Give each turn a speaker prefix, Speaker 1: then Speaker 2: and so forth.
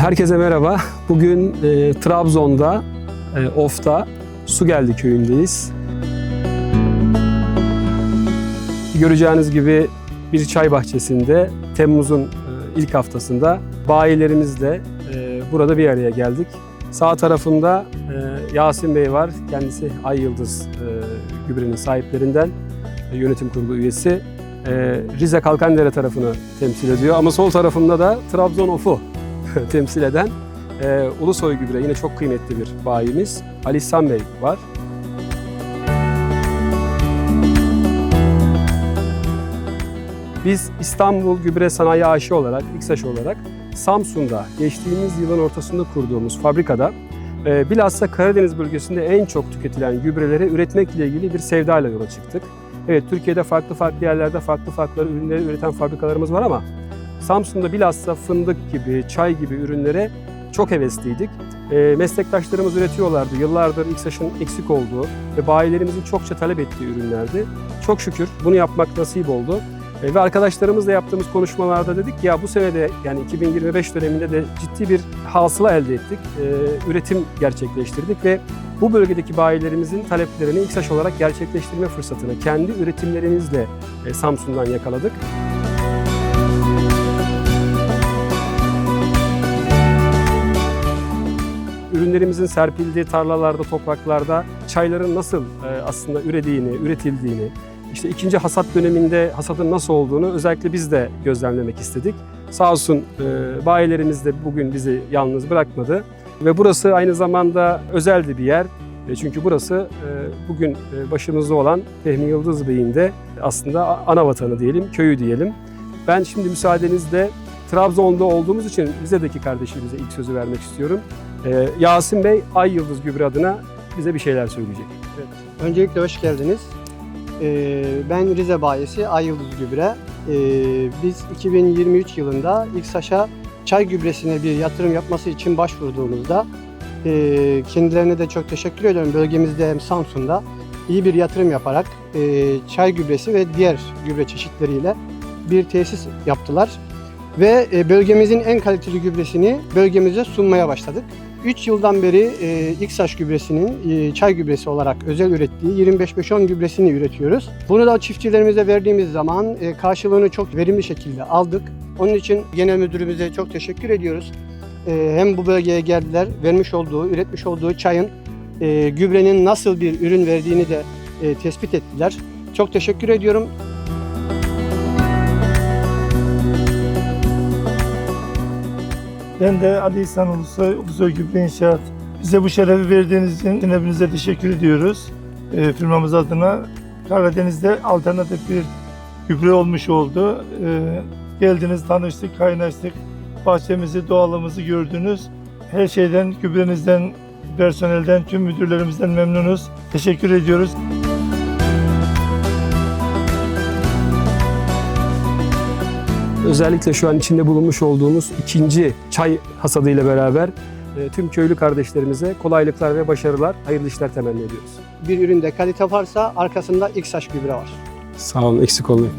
Speaker 1: Herkese merhaba. Bugün e, Trabzon'da, e, Of'ta Su Geldi köyündeyiz. Göreceğiniz gibi bir çay bahçesinde Temmuz'un e, ilk haftasında bayilerimizle e, burada bir araya geldik. Sağ tarafımda e, Yasin Bey var. Kendisi Ay Yıldız e, gübrenin sahiplerinden e, yönetim kurulu üyesi. E, Rize Kalkandere tarafını temsil ediyor ama sol tarafımda da Trabzon Of'u temsil eden e, Ulusoy Gübre yine çok kıymetli bir bayimiz Ali İhsan Bey var. Biz İstanbul Gübre Sanayi AŞ olarak, İKSAŞ olarak Samsun'da geçtiğimiz yılın ortasında kurduğumuz fabrikada e, bilhassa Karadeniz bölgesinde en çok tüketilen gübreleri üretmekle ilgili bir sevdayla yola çıktık. Evet Türkiye'de farklı farklı yerlerde farklı farklı ürünleri üreten fabrikalarımız var ama Samsun'da bilhassa fındık gibi, çay gibi ürünlere çok hevesliydik. E, meslektaşlarımız üretiyorlardı. Yıllardır İKSAŞ'ın eksik olduğu ve bayilerimizin çokça talep ettiği ürünlerdi. Çok şükür bunu yapmak nasip oldu. E, ve arkadaşlarımızla yaptığımız konuşmalarda dedik ya bu sene de yani 2025 döneminde de ciddi bir hasıla elde ettik. E, üretim gerçekleştirdik ve bu bölgedeki bayilerimizin taleplerini İKSAŞ olarak gerçekleştirme fırsatını kendi üretimlerimizle e, Samsun'dan yakaladık. Ürünlerimizin serpildiği tarlalarda, topraklarda çayların nasıl e, aslında ürediğini, üretildiğini, işte ikinci hasat döneminde hasadın nasıl olduğunu özellikle biz de gözlemlemek istedik. Sağ olsun e, bayilerimiz de bugün bizi yalnız bırakmadı. Ve burası aynı zamanda özel bir yer. E, Çünkü burası bugün başımızda olan Fehmi Yıldız Bey'in de aslında ana vatanı diyelim, köyü diyelim. Ben şimdi müsaadenizle Trabzon'da olduğumuz için Rize'deki kardeşimize ilk sözü vermek istiyorum. Ee, Yasin Bey Ay Yıldız Gübre adına bize bir şeyler söyleyecek.
Speaker 2: Öncelikle hoş geldiniz. Ee, ben Rize bayisi Ay Yıldız Gübre. Ee, biz 2023 yılında İKSAŞ'a çay gübresine bir yatırım yapması için başvurduğumuzda e, kendilerine de çok teşekkür ediyorum. Bölgemizde hem Samsun'da iyi bir yatırım yaparak e, çay gübresi ve diğer gübre çeşitleriyle bir tesis yaptılar. Ve e, bölgemizin en kaliteli gübresini bölgemize sunmaya başladık. 3 yıldan beri e, İKSAŞ gübresinin e, çay gübresi olarak özel ürettiği 25-5-10 gübresini üretiyoruz. Bunu da çiftçilerimize verdiğimiz zaman e, karşılığını çok verimli şekilde aldık. Onun için genel müdürümüze çok teşekkür ediyoruz. Hem bu bölgeye geldiler, vermiş olduğu, üretmiş olduğu çayın gübrenin nasıl bir ürün verdiğini de tespit ettiler. Çok teşekkür ediyorum.
Speaker 3: Ben de Ali İhsan Ulusoy, Ulusoy Gübre İnşaat. Bize bu şerefi verdiğiniz için hepinize teşekkür ediyoruz. E, firmamız adına Karadeniz'de alternatif bir gübre olmuş oldu. E, geldiniz, tanıştık, kaynaştık. Bahçemizi, doğalımızı gördünüz. Her şeyden, gübrenizden, personelden, tüm müdürlerimizden memnunuz. Teşekkür ediyoruz.
Speaker 1: Özellikle şu an içinde bulunmuş olduğumuz ikinci çay hasadıyla beraber e, tüm köylü kardeşlerimize kolaylıklar ve başarılar, hayırlı işler temenni ediyoruz.
Speaker 2: Bir üründe kalite varsa arkasında İKSAŞ gübre var.
Speaker 1: Sağ olun, eksik olmayın.